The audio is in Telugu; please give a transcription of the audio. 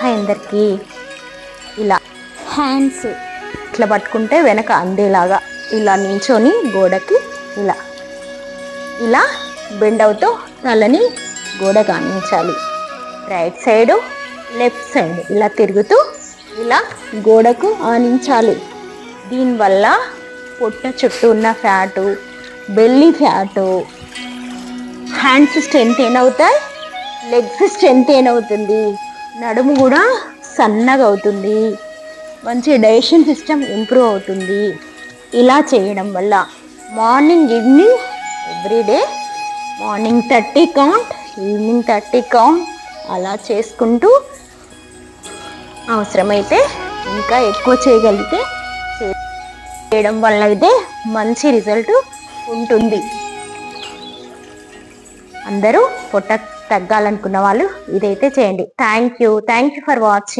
హాయ్ అందరికీ. ఇలా హ్యాండ్స్ ఇట్లా పట్టుకుంటే వెనక అందేలాగా ఇలా నించొని గోడకి ఇలా. ఇలా బెండ్ అవుతూ తలని గోడకు ఆనించాలి రైట్ సైడు లెఫ్ట్ సైడ్ ఇలా తిరుగుతూ ఇలా గోడకు ఆనించాలి. దీనివల్ల పొట్ట చుట్టూ ఉన్న fat belly fat hands strength ఏనవుతాయి legs strength ఏనవుతుంది. నడుము కూడా సన్నగా అవుతుంది. మంచి డైజెషన్ సిస్టమ్ ఇంప్రూవ్ అవుతుంది. ఇలా చేయడం వల్ల morning evening everyday morning thirty count evening thirty count అలా చేసుకుంటూ అవసరమైతే ఇంకా ఎక్కువ చేయగలిగితే చేయడం వల్ల అయితే మంచి రిజల్ట్ ఉంటుంది. అందరూ పొట్ట తగ్గాలనుకున్న వాళ్ళు ఇదైతే చేయండి. Thank you thank you for watching